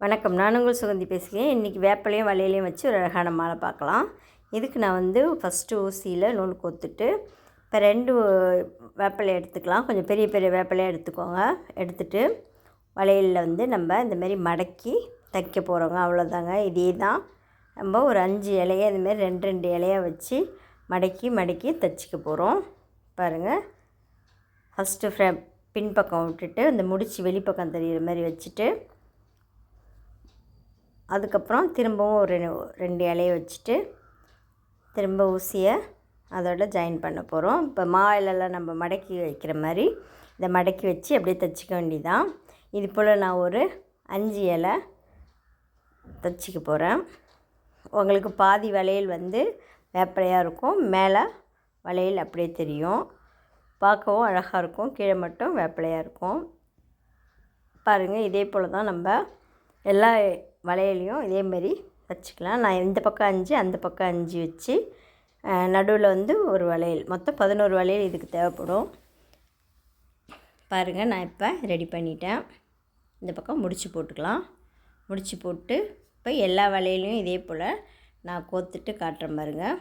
வணக்கம். நான் உங்கள் சுகந்தி பேசுகிறேன். இன்றைக்கி வேப்பிலையும் வலையிலையும் வச்சு ஒரு அழகான மாலை பார்க்கலாம். இதுக்கு நான் வந்து ஃபஸ்ட்டு ஊசியில் நூல் கோத்துட்டு இப்போ ரெண்டு வேப்பிலை எடுத்துக்கலாம். கொஞ்சம் பெரிய பெரிய வேப்பிலையாக எடுத்துக்கோங்க. எடுத்துட்டு வளையலில் வந்து நம்ம இந்தமாரி மடக்கி தைக்க போகிறோங்க அவ்வளோதாங்க இதே தான் நம்ம ஒரு அஞ்சு இலையை இதுமாரி ரெண்டு ரெண்டு இலையாக வச்சு மடக்கி மடக்கி தைச்சிக்க போகிறோம் பாருங்கள் ஃபஸ்ட்டு ஃப்ரே பின்பக்கம் விட்டுட்டு இந்த முடிச்சு வெளிப்பக்கம் தெரிகிற மாதிரி வச்சுட்டு அதுக்கப்புறம் திரும்பவும் ஒரு ரெண்டு இலையை வச்சுட்டு திரும்ப ஊசியை அதோட ஜாயின் பண்ண போகிறோம் இப்போ மா இலெல்லாம் நம்ம மடக்கி வைக்கிற மாதிரி இதை மடக்கி வச்சு அப்படியே தைச்சிக்க வேண்டிதான் இது போல் நான் ஒரு அஞ்சு இலை தைச்சிக்க போகிறேன் உங்களுக்கு பாதி வளையல் வந்து வேப்பலையாக இருக்கும் மேலே வளையல் அப்படியே தெரியும். பார்க்கவும் அழகாக இருக்கும் கீழே மட்டும் வேப்பிலையாக இருக்கும். பாருங்கள் இதே போல் தான் நம்ம எல்லா வளையலையும் இதேமாரி வச்சுக்கலாம். நான் இந்த பக்கம் அஞ்சு அந்த பக்கம் அஞ்சு வச்சு நடுவில் வந்து ஒரு வளையல். மொத்தம் பதினோரு வளையல் இதுக்கு தேவைப்படும். பாருங்கள் நான் இப்போ ரெடி பண்ணிட்டேன். இந்த பக்கம் முடிச்சு போட்டுக்கலாம். முடிச்சு போட்டு இப்போ எல்லா வளையலையும் இதே போல் நான் கோத்துட்டு காட்டுறேன் பாருங்கள்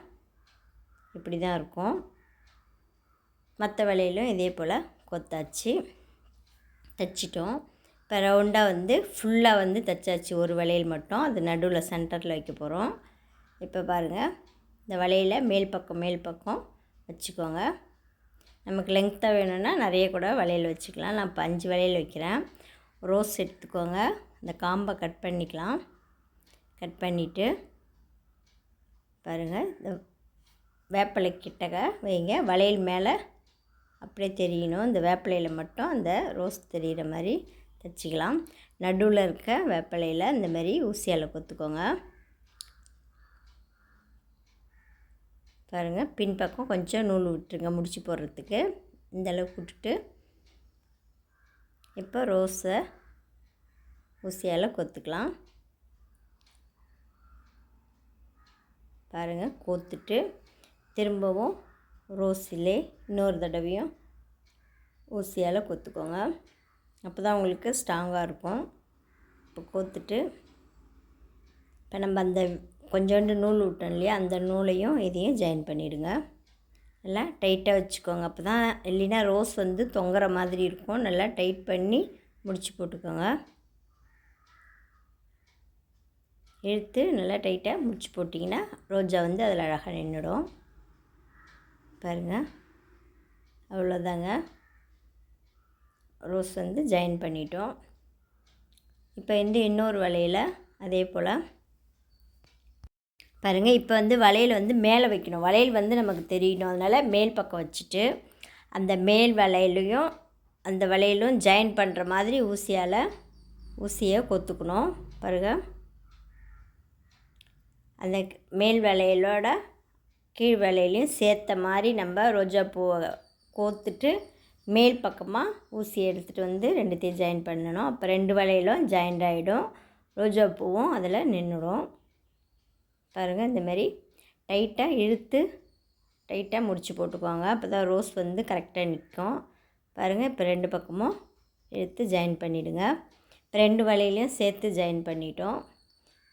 இப்படி தான் இருக்கும். மற்ற வளையலும் இதே போல் கொத்தாச்சு. தைச்சிட்டோம். இப்போ ரவுண்டாக வந்து ஃபுல்லாக வந்து தைச்சாச்சு. ஒரு வளையல் மட்டும். அது நடுவில் சென்டரில் வைக்க போகிறோம் இப்போ பாருங்கள் இந்த வளையலை மேல் பக்கம் மேல் பக்கம் வச்சுக்கோங்க. நமக்கு லெங்க்த்தாக வேணும்னா நிறைய கூட வளையல் வச்சுக்கலாம். நான் இப்போ அஞ்சு வளையல் வைக்கிறேன். ரோஸ் எடுத்துக்கோங்க. இந்த காம்பை கட் பண்ணிக்கலாம். கட் பண்ணிவிட்டு பாருங்கள் இந்த வேப்பிலை கிட்டக்க வைங்க. வளையல் மேலே அப்படியே தெரியணும். இந்த வேப்பிலையில் மட்டும் அந்த ரோஸ் தெரிகிற மாதிரி தைச்சிக்கலாம் நடுவில் இருக்க வேப்பிலையில் இந்த மாதிரி ஊசியால் கொத்துக்கோங்க. பாருங்கள் பின்பக்கம் கொஞ்சம் நூல் விட்டுருங்க முடிச்சு போடுறதுக்கு. இந்த அளவுக்கு விட்டுட்டு இப்போ ரோஸை ஊசியால் கொத்துக்கலாம். பாருங்கள் கோத்துட்டு திரும்பவும் ரோஸிலே இன்னொரு தடவையும் ஊசியால் கொத்துக்கோங்க. அப்போ தான் உங்களுக்கு ஸ்ட்ராங்காக இருக்கும். இப்போ கோத்துட்டு இப்போ நம்ம அந்த கொஞ்சோண்டு நூல் விட்டோம் இல்லையா அந்த நூலையும் இதையும் ஜாயின் பண்ணிவிடுங்க நல்லா டைட்டாக வச்சுக்கோங்க. அப்போ தான் இல்லைன்னா ரோஸ் வந்து தொங்குற மாதிரி இருக்கும். நல்லா டைட் பண்ணி முடிச்சு போட்டுக்கோங்க. இழுத்து நல்லா டைட்டாக முடிச்சு போட்டிங்கன்னா ரோஜா வந்து அதில் அழகாக நின்றுடும். பாருங்கள் அவ்வளோதாங்க. ரோஸ் வந்து ஜாயின் பண்ணிட்டோம். இப்போ வந்து இன்னொரு வலையில் அதே போல். பாருங்கள் இப்போ வந்து வளையல் வந்து மேலே வைக்கணும். வளையல் வந்து நமக்கு தெரியணும். அதனால் மேல் பக்கம் வச்சுட்டு அந்த மேல் வளையலையும் அந்த வளையலும் ஜாயின் பண்ணுற மாதிரி ஊசியால் ஊசியை கொத்துக்கணும். பாருங்கள் அந்த மேல் வளையலோட கீழ் வளையலையும் சேர்த்த மாதிரி நம்ம ரோஜா பூவை கோத்துட்டு மேல் பக்கமாக ஊசி எடுத்துகிட்டு வந்து ரெண்டுத்தையும் ஜாயின் பண்ணணும். அப்போ ரெண்டு வளையலும் ஜாயிண்ட் ஆகிடும் ரோஜா பூவும் அதில் நின்றுடும் பாருங்கள் இந்தமாரி டைட்டாக இழுத்து டைட்டாக முடிச்சு போட்டுக்கோங்க. அப்போ தான் ரோஸ் வந்து கரெக்டாக நிற்கும். பாருங்கள் இப்போ ரெண்டு பக்கமும் இழுத்து ஜாயின் பண்ணிவிடுங்க இப்போ ரெண்டு வலையிலையும் சேர்த்து ஜாயின் பண்ணிட்டோம்.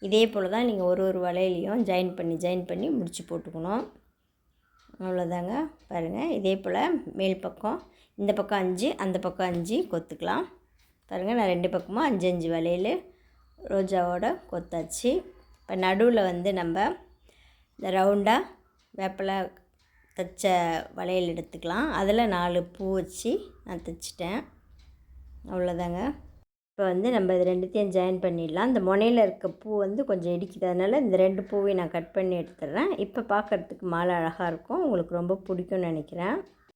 இதே போல் தான் நீங்கள் ஒரு ஒரு வலையிலையும் ஜாயின் பண்ணி ஜாயின் பண்ணி முடிச்சு போட்டுக்கணும். அவ்வளோதாங்க. பாருங்கள் இதே போல் மேல் பக்கம் இந்த பக்கம் அஞ்சு அந்த பக்கம் அஞ்சு கொத்துக்கலாம். பாருங்கள் நான் ரெண்டு பக்கமும் அஞ்சு அஞ்சு வளையல் ரோஜாவோட கொத்தாச்சு. இப்போ நடுவில் வந்து நம்ம இந்த ரவுண்டாக வேப்பிலை தைச்ச வளையல் எடுத்துக்கலாம். அதில் நாலு பூ வச்சு நான் தைச்சிட்டேன். அவ்வளோதாங்க. இப்போ வந்து நம்ம இது ரெண்டுத்தையும் ஜாயின் பண்ணிடலாம். இந்த முனையில் இருக்க பூ வந்து கொஞ்சம் இடிக்குது. அதனால் இந்த ரெண்டு பூவையும் நான் கட் பண்ணி எடுத்துடுறேன். இப்போ பார்க்குறதுக்கு மாலை அழகாக இருக்கும். உங்களுக்கு ரொம்ப பிடிக்கும்னு நினைக்கிறேன்.